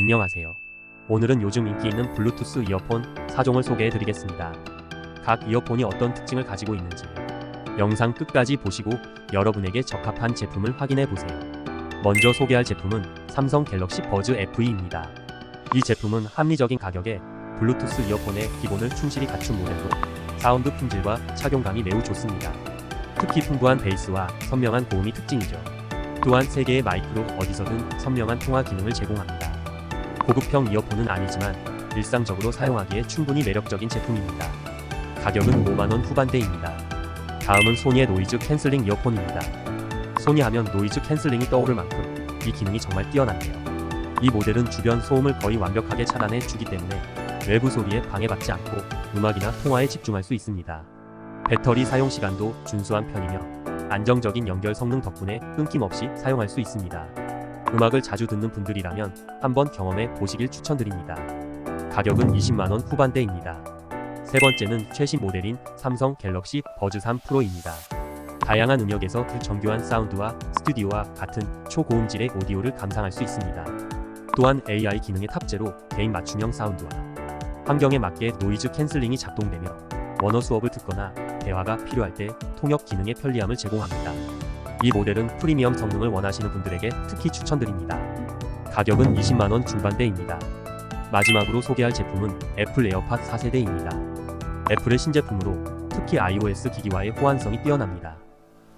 안녕하세요. 오늘은 요즘 인기 있는 블루투스 이어폰 4종을 소개해 드리겠습니다. 각 이어폰이 어떤 특징을 가지고 있는지 영상 끝까지 보시고 여러분에게 적합한 제품을 확인해 보세요. 먼저 소개할 제품은 삼성 갤럭시 버즈 FE입니다. 이 제품은 합리적인 가격에 블루투스 이어폰의 기본을 충실히 갖춘 모델로 사운드 품질과 착용감이 매우 좋습니다. 특히 풍부한 베이스와 선명한 고음이 특징이죠. 또한 3개의 마이크로 어디서든 선명한 통화 기능을 제공합니다. 고급형 이어폰은 아니지만 일상적으로 사용하기에 충분히 매력적인 제품입니다. 가격은 5만원 후반대입니다. 다음은 소니의 노이즈 캔슬링 이어폰입니다. 소니 하면 노이즈 캔슬링이 떠오를 만큼 이 기능이 정말 뛰어난데요. 이 모델은 주변 소음을 거의 완벽하게 차단해 주기 때문에 외부 소리에 방해받지 않고 음악이나 통화에 집중할 수 있습니다. 배터리 사용 시간도 준수한 편이며 안정적인 연결 성능 덕분에 끊김없이 사용할 수 있습니다. 음악을 자주 듣는 분들이라면 한번 경험해 보시길 추천드립니다. 가격은 20만원 후반대입니다. 세 번째는 최신 모델인 삼성 갤럭시 버즈 3 프로입니다. 다양한 음역에서 그 정교한 사운드와 스튜디오와 같은 초고음질의 오디오를 감상할 수 있습니다. 또한 AI 기능의 탑재로 개인 맞춤형 사운드와 환경에 맞게 노이즈 캔슬링이 작동되며 원어 수업을 듣거나 대화가 필요할 때 통역 기능의 편리함을 제공합니다. 이 모델은 프리미엄 성능을 원하시는 분들에게 특히 추천드립니다. 가격은 20만원 중반대입니다. 마지막으로 소개할 제품은 애플 에어팟 4세대입니다. 애플의 신제품으로 특히 iOS 기기와의 호환성이 뛰어납니다.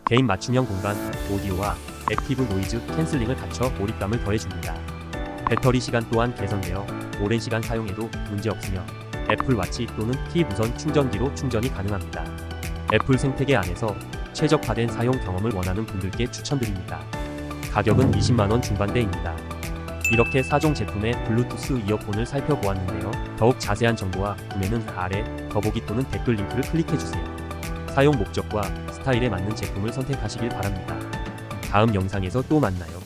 개인 맞춤형 공간, 오디오와 액티브 노이즈 캔슬링을 갖춰 몰입감을 더해줍니다. 배터리 시간 또한 개선되어 오랜 시간 사용해도 문제없으며 애플 와치 또는 키 무선 충전기로 충전이 가능합니다. 애플 생태계 안에서 최적화된 사용 경험을 원하는 분들께 추천드립니다. 가격은 20만원 중반대입니다. 이렇게 4종 제품의 블루투스 이어폰을 살펴보았는데요. 더욱 자세한 정보와 구매는 아래 더보기 또는 댓글 링크를 클릭해주세요. 사용 목적과 스타일에 맞는 제품을 선택하시길 바랍니다. 다음 영상에서 또 만나요.